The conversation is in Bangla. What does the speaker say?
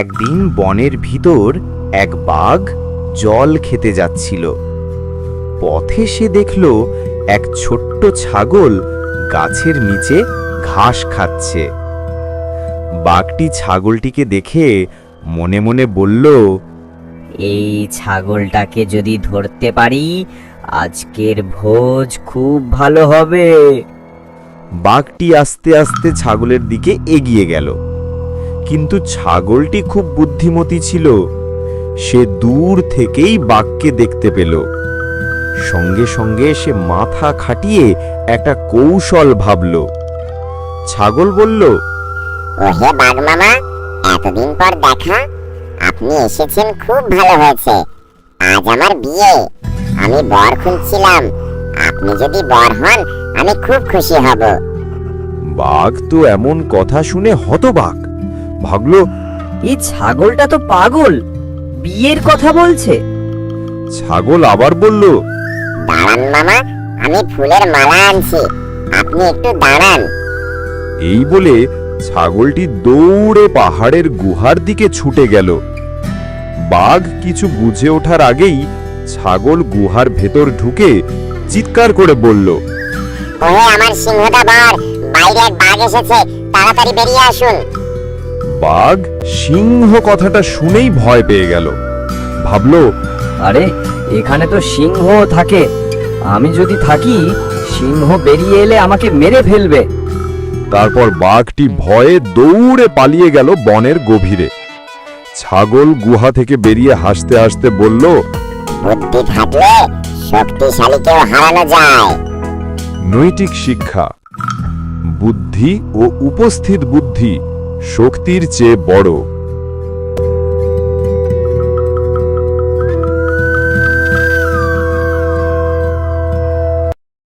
একদিন বনের ভিতর এক বাঘ জল খেতে যাচ্ছিল। পথে সে দেখল এক ছোট্ট ছাগল গাছের নিচে ঘাস খাচ্ছে। বাঘটি ছাগলটিকে দেখে মনে মনে বলল এই ছাগলটাকে যদি ধরতে পারি আজকের ভোজ খুব ভালো হবে। বাঘটি আস্তে আস্তে ছাগলের দিকে এগিয়ে গেল। কিন্তু ছাগলটি খুব বুদ্ধিমতী ছিল। সে দূর থেকেই বাঘকে দেখতে পেল। সঙ্গে সঙ্গে সে মাথা খাটিয়ে একটা কৌশল ভাবল। ছাগল বলল ওহে বাঘ মামা এতদিন পর দেখা। আপনি এসেছেন খুব ভালো হয়েছে। আজ আমার বিয়ে। আমি বর খুঁজছিলাম। আপনি যদি বর হন আমি খুব খুশি হব। বাঘ তো এমন কথা শুনে হতবাক। ভাবল এই ছাগলটা তো পাগল বিয়ের কথা বলছে। ছাগল আবার বলল দাঁড়ান মামা আমি ফুলের মালা আনছি আপনি একটু দাঁড়ান। এই বলে ছাগলটি দৌড়ে পাহাড়ের গুহার দিকে ছুটে গেল। বাঘ কিছু বুঝে ওঠার আগেই ছাগল গুহার ভেতর ঢুকে চিৎকার করে বলল ওহে আমার সিংহটা বর বাইরে এক বাঘ এসেছে তাড়াতাড়ি বেরিয়ে আসুন। বাঘ সিংহ কথাটা শুনেই ভয় পেয়ে গেল। ভাবল আরে এখানে তো সিংহ থাকে। আমি যদি থাকি সিংহ বেরিয়ে এলে আমাকে মেরে ফেলবে। তারপর বাঘটি ভয়ে দৌড়ে পালিয়ে গেল বনের গভীরে। ছাগল গুহা থেকে বেরিয়ে হাসতে হাসতে বলল বুদ্ধি থাকলে শক্তিশালীকেও হারানো যায়। নৈতিক শিক্ষা। বুদ্ধি ও উপস্থিত বুদ্ধি শক্তির চেয়ে বড়।